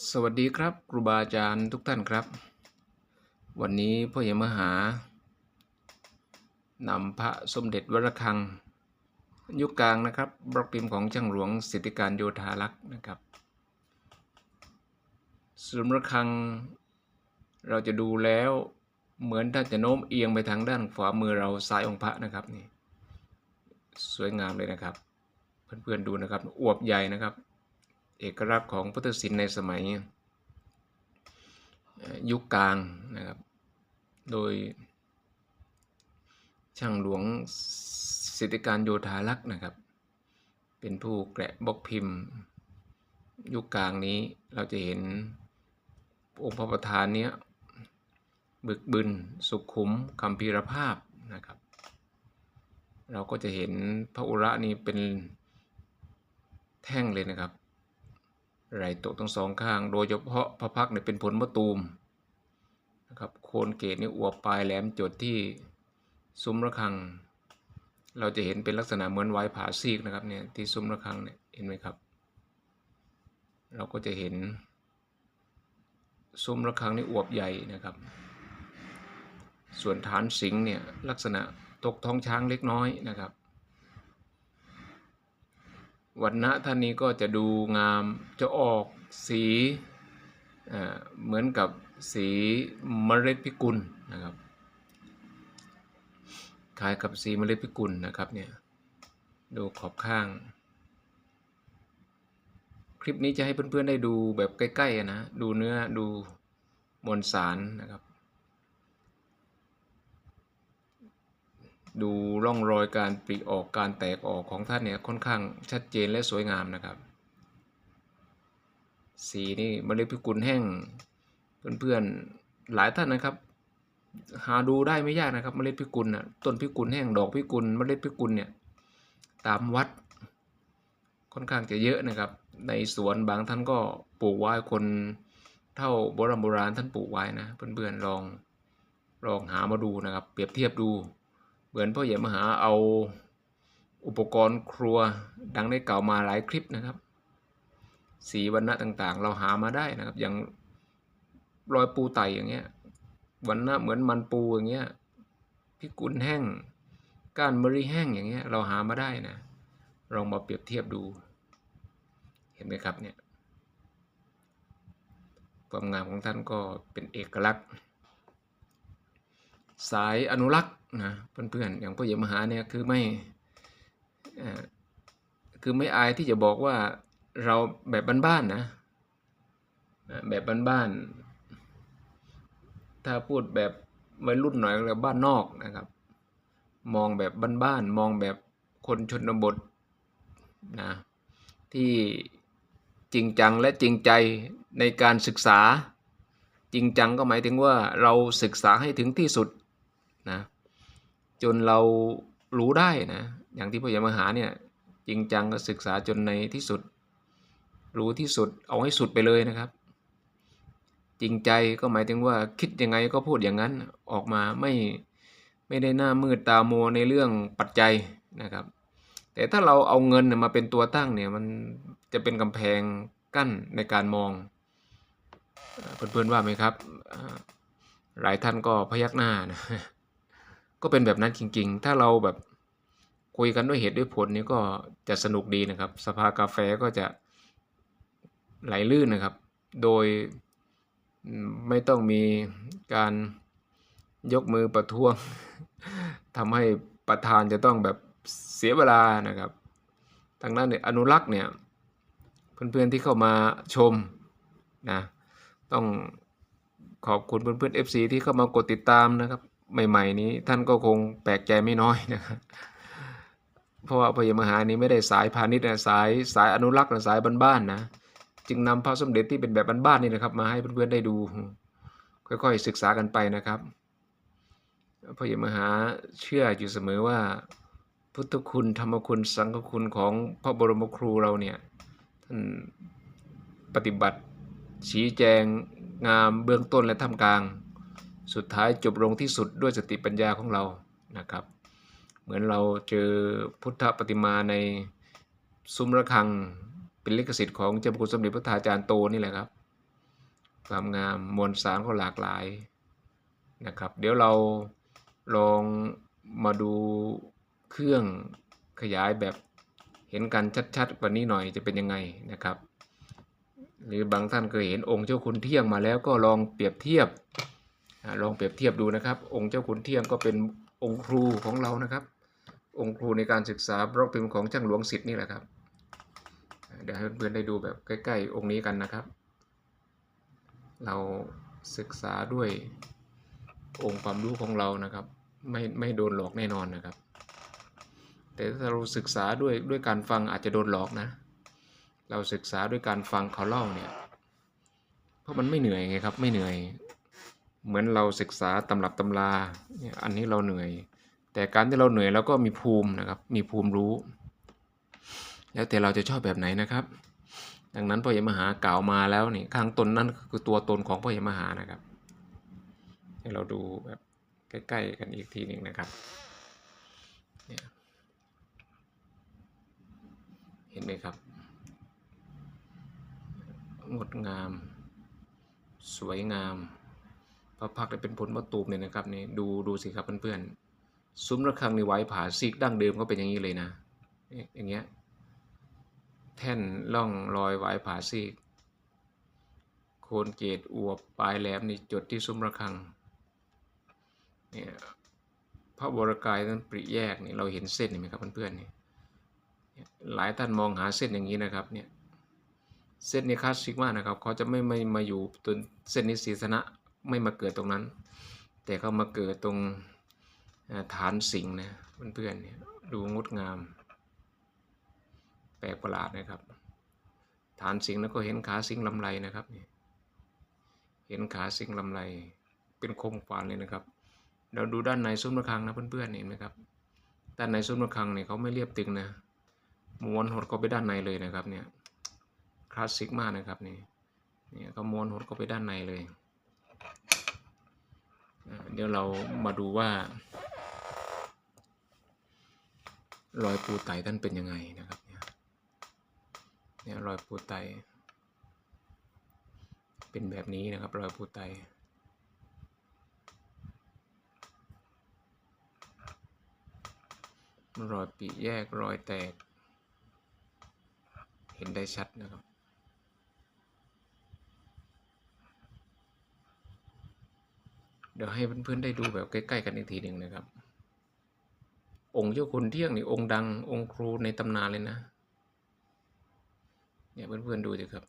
สวัสดีครับครูบาอาจารย์ทุกท่านครับ วันนี้พ่อใหญ่มหานำพระสมเด็จวรคัง ยุคกลางนะครับ บล็อกพิมพ์ของช่างหลวงสิทธิการโยธารักษ์นะครับสมระคังเราจะดูแล้วเหมือนถ้านจะโน้มเอียงไปทางด้านขวามือเราซ้ายองค์พระนะครับนี่สวยงามเลยนะครับ เพื่อนๆดูนะครับอวบใหญ่นะครับ เอกลักษณ์ของพุทธศิลป์ในสมัยยุคกลางนะครับ โดยช่างหลวงสิทธิการโยธารักษ์นะครับ เป็นผู้แกะบล็อกพิมพ์ ยุคกลางนี้เราจะเห็นองค์พระประธานเนี้ยบึกบึนสุขุมคำพีรภาพนะครับ เราก็จะเห็นพระอุระนี้เป็นแท่งเลยนะครับ ไหลตกทั้งสองข้าง โดยเฉพาะพระพักเนี่ยเป็นผลมะตูมนะครับโคนเกศนี่อวบปลายแหลมจดที่ซุ้มระฆัง เราจะเห็นเป็นลักษณะเหมือนไว้ผาซีกนะครับเนี่ยที่ซุ้มระฆังเนี่ยเห็นไหมครับ เราก็จะเห็น ซุ้มระฆังนี่อวบใหญ่นะครับ ส่วนฐานสิงห์เนี่ยลักษณะตกท้องช้างเล็กน้อยนะครับ วันณะท่านนี้ก็จะดูงามจะออกสีเอ่อเหมือนกับสีเมล็ดพิกุลนะครับคล้ายกับสีเมล็ดพิกุลนะครับเนี่ยดูขอบข้าง คลิปนี้จะให้เพื่อนๆได้ดูแบบใกล้ๆนะดูเนื้อดูมวลสารนะครับ ดูร่องรอยการปริออกการแตกออกของท่านเนี่ยค่อนข้างชัดเจนและสวยงามนะครับ สีนี่เมล็ดพิกุลแห้งเพื่อนๆหลายท่านนะครับ หาดูได้ไม่ยากนะครับเมล็ดพิกุลน่ะต้นพิกุลแห้งดอกพิกุลเมล็ดพิกุลเนี่ยตามวัดค่อนข้างจะเยอะนะครับ ในสวนบางท่านก็ปลูกไว้คนเท่าโบราณโบราณท่านปลูกไว้นะเพื่อนๆลองลองหามาดูนะครับ เปรียบเทียบดู เหมือนพ่อใหญ่มหาเอาอุปกรณ์ครัวดังได้กล่าวมาหลายคลิปนะครับ สีวรรณะต่างๆ เราหามาได้นะครับ อย่างรอยปูไตอย่างเงี้ยวันณะเหมือนมันปูอย่างเงี้ยพิกุลแห้งก้านมะริแห้งอย่างเงี้ยเราหามาได้นะลองมาเปรียบเทียบดู เห็นไหมครับเนี่ยความงามของท่านก็เป็นเอกลักษณ์ สายอนุรักษ์ นะเพื่อนๆอย่างพ่อใหญ่มหาเนี่ยคือไม่คือไม่อายที่จะบอกว่าเราแบบบ้านๆนะแบบบ้านๆถ้าพูดแบบวัยรุ่นหน่อยก็เรียกบ้านนอกนะครับ มองแบบบ้านๆมองแบบคนชนบทนะที่จริงจังและจริงใจในการศึกษาจริงจังก็หมายถึงว่าเราศึกษาให้ถึงที่สุดนะ จนเรารู้ได้นะ อย่างที่พ่อใหญ่มหาเนี่ยจริงจังก็ศึกษาจนในที่สุด รู้ที่สุดเอาให้สุดไปเลยนะครับ จริงใจก็หมายถึงว่าคิดยังไงก็พูดอย่างนั้นออกมาไม่ไม่ได้หน้ามืดตามัวในเรื่องปัจจัยนะครับ แต่ถ้าเราเอาเงินมาเป็นตัวตั้งเนี่ยมันจะเป็นกำแพงกั้นในการมองเพื่อนๆว่าไหมครับ หลายท่านก็พยักหน้านะ ก็เป็นแบบนั้นจริง ๆ ถ้าเราแบบคุยกันด้วยเหตุด้วยผลนี่ก็จะสนุกดีนะครับ สภากาแฟก็จะไหลลื่นนะครับ โดยไม่ต้องมีการยกมือประท้วงทำให้ประธานจะต้องแบบเสียเวลานะครับทางนั้นเนี่ยอนุรักษ์เนี่ยเพื่อนๆที่เข้ามาชมนะต้องขอบคุณเพื่อนๆ FC ที่เข้ามากดติดตามนะครับ ใหม่ ๆ นี้ท่านก็คงแปลกใจไม่น้อยนะครับเพราะว่าพระยมหานี้ไม่ได้สายพาณิชย์นะสายสายอนุรักษ์นะสายบ้านๆนะจึงนำพระสมเด็จที่เป็นแบบบ้านๆนี่นะครับ มาให้เพื่อนๆได้ดู ค่อยๆศึกษากันไปนะครับพระยมหาเชื่ออยู่เสมอว่า พุทธคุณธรรมคุณสังฆคุณของพระบรมครูเราเนี่ยท่านปฏิบัติชี้แจงงามเบื้องต้นและท่ามกลาง สุดท้ายจบลงที่สุดด้วยสติปัญญาของเรานะครับ เหมือนเราเจอพุทธปฏิมาในซุ้มระฆังเป็นลิขสิทธิ์ของเจ้าพระคุณสมเด็จพระทาจารย์โตนี่แหละครับ ความงามมวลสารก็หลากหลายนะครับ เดี๋ยวเราลองมาดูเครื่องขยายแบบเห็นกันชัดๆกว่านี้หน่อยจะเป็นยังไงนะครับ หรือบางท่านเคยเห็นองค์เจ้าคุณเที่ยงมาแล้วก็ลองเปรียบเทียบ ลองเปรียบเทียบดูนะครับ องค์เจ้าคุณเที่ยงก็เป็นองค์ครูของเรานะครับ องค์ครูในการศึกษาบล็อกพิมพ์ของช่างหลวงสิทธิ์นี่แหละครับ เดี๋ยวให้เพื่อนๆได้ดูแบบใกล้ๆองค์นี้กันนะครับ เราศึกษาด้วยองค์ความรู้ของเรานะครับ ไม่ไม่โดนหลอกแน่นอนนะครับ แต่ถ้าเราศึกษาด้วยด้วยการฟังอาจจะโดนหลอกนะ เราศึกษาด้วยการฟังเขาเล่าเนี่ย เพราะมันไม่เหนื่อยไงครับ ไม่เหนื่อย เหมือนเราศึกษาตำรับตำราเนี่ยอันนี้เราเหนื่อย แต่การที่เราเหนื่อยเราก็มีภูมินะครับ มีภูมิรู้ แล้วแต่เราจะชอบแบบไหนนะครับ ดังนั้นพ่อใหญ่มหากล่าวมาแล้วนี่ข้างตนนั่นคือตัวตนของพ่อใหญ่มหานะครับ ให้เราดูแบบใกล้ๆกันอีกทีหนึ่งนะครับเนี่ยเห็นไหมครับ งดงาม สวยงาม พระพักได้เป็นผลมะตูมเนี่ยนะครับนี่ดูดูสิครับเพื่อนๆซุ้มระฆังในไว้ผาซีกดั้งเดิมก็เป็นอย่างนี้เลยนะนี่อย่างเงี้ยแท่นล่องรอยหวายผาซีก โคนเกตอวบปลายแหลมนี่จุดที่ซุ้มระฆังเนี่ยพระวรกายนั้นปริแยกนี่เราเห็นเส้นเห็นไหมครับเพื่อนๆนี่เนี่ยหลายท่านมองหาเส้นอย่างนี้นะครับเนี่ยเส้นนี้คลาสสิกมากนะครับเขาจะไม่ไม่มาอยู่ตรงเส้นนี้ศีสนะ ไม่มาเกิดตรงนั้น แต่เขามาเกิดตรงฐานสิงนะเพื่อนๆเนี่ยดูงดงาม แปลกประหลาดนะครับ ฐานสิงแล้วก็เห็นขาสิงลำไรนะครับเห็นขาสิงลำไรเป็นโคมฟานเลยนะครับ เราดูด้านในซุ้มระฆังนะเพื่อนๆเห็นไหมครับด้านในซุ้มระฆังเนี่ยเขาไม่เรียบตึงนะม้วนหดเข้าไปด้านในเลยนะครับเนี่ยคลาสสิกมากนะครับนี่เนี่ยเขาม้วนหดเข้าไปด้านในเลย เดี๋ยวเรามาดูว่ารอยปูไตท่านเป็นยังไงนะครับเนี่ยรอยปูไต เป็นแบบนี้นะครับรอยปูไตรอยปีแยกรอยแตก เห็นได้ชัดนะครับ เดี๋ยวให้เพื่อนๆได้ดูแบบใกล้ๆกันอีกทีหนึ่งนะครับ องค์เจ้าคุณเที่ยงนี่องค์ดังองค์ครูในตำนานเลยนะ เนี่ยเพื่อนๆดูสิครับ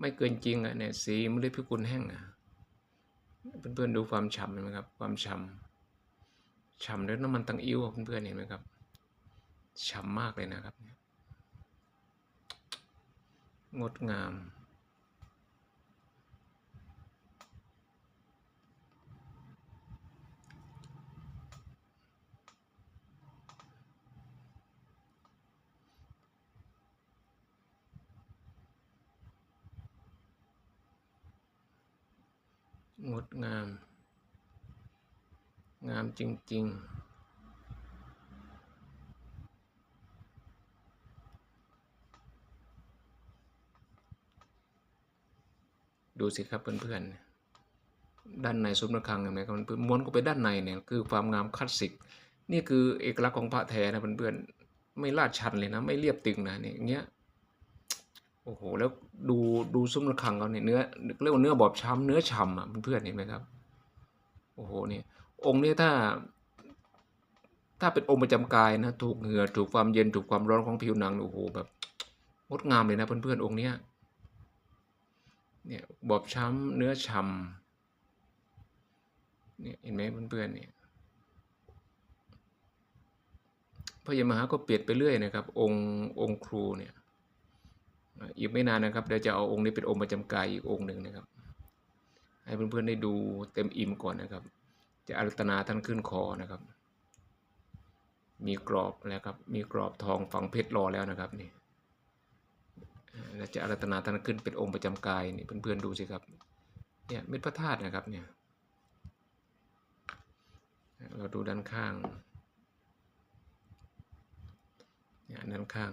ไม่เกินจริงอะเนี่ยสีมฤตพิกุลแห้งอะเพื่อนๆดูความฉ่ำเห็นไหมครับ ความฉ่ำฉ่ำด้วยน้ำมันตังอิ้วเพื่อนๆเห็นไหมครับฉ่ำมากเลยนะครับ งดงาม งดงาม งามจริง ๆดูสิครับเพื่อนๆ ด้านในซุ้มระฆังเห็นไหมครับเพื่อนม้วนก็ไปด้านในเนี่ยคือความงามคลาสสิก นี่คือเอกลักษณ์ของพระแท้นะเพื่อนๆ ไม่ลาดชันเลยนะ ไม่เรียบตึงนะเนี่ยอย่างเงี้ย อ้โหแล้วดูดูซุ้มระฆังเขาเนี่ยเนื้อเรียกว่าเนื้อบอบช้ำเนื้อฉ่ำอะเพื่อนๆเห็นไหมครับโอ้โหเนี่ยองค์เนี้ถ้า ถ้าเป็นองค์ประจำกายนะถูกเหงื่อถูกความเย็นถูกความร้อนของผิวหนังโอ้โหแบบงดงามเลยนะเพื่อนๆองค์เนี้ยเนี่ยบอบช้ำเนื้อฉ่ำเนี่ยเห็นไหมเพื่อนๆเนี่ยพระยามหาก็เปลี่ยนไปเรื่อยนะครับ องค์องค์ครูเนี่ย อีกไม่นานนะครับเดี๋ยวจะเอาองค์นี้เป็นองค์ประจำกายอีกองค์หนึ่งนะครับ ให้เพื่อนๆได้ดูเต็มอิ่มก่อนนะครับ จะอารัตนาท่านขึ้นคอนะครับ มีกรอบแล้วครับ มีกรอบทองฝังเพชรรอแล้วนะครับนี่อ่าแล้วจะอารัตนาท่านขึ้นเป็นองค์ประจำกายนี่เพื่อนๆดูสิครับเนี่ยเม็ดพระธาตุนะครับเนี่ยเราดูด้านข้างเนี่ยด้านข้าง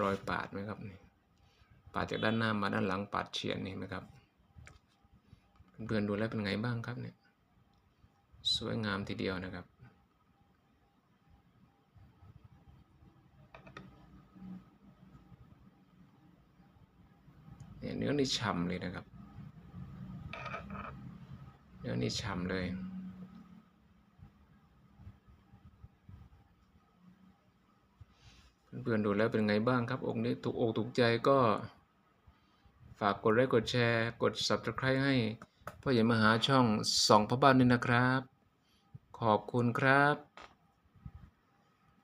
รอยปาดไหมครับนี่ปาดจากด้านหน้ามาด้านหลังปาดเฉียงนี่เห็นไหมครับเพื่อนๆดูแล้วเป็นไงบ้างครับเนี่ยสวยงามทีเดียวนะครับเนื้อนี่ฉ่ำเลยนะครับ เนื้อนี่ฉ่ำเลย เพื่อนๆดูแล้วเป็นไงบ้างครับ องค์นี้ถูกอกถูกใจก็ฝากกดไลค์กดแชร์ กด Subscribe ให้พ่อใหญ่มหาช่องสองพ่อบ้านด้วยนะครับ ขอบคุณครับ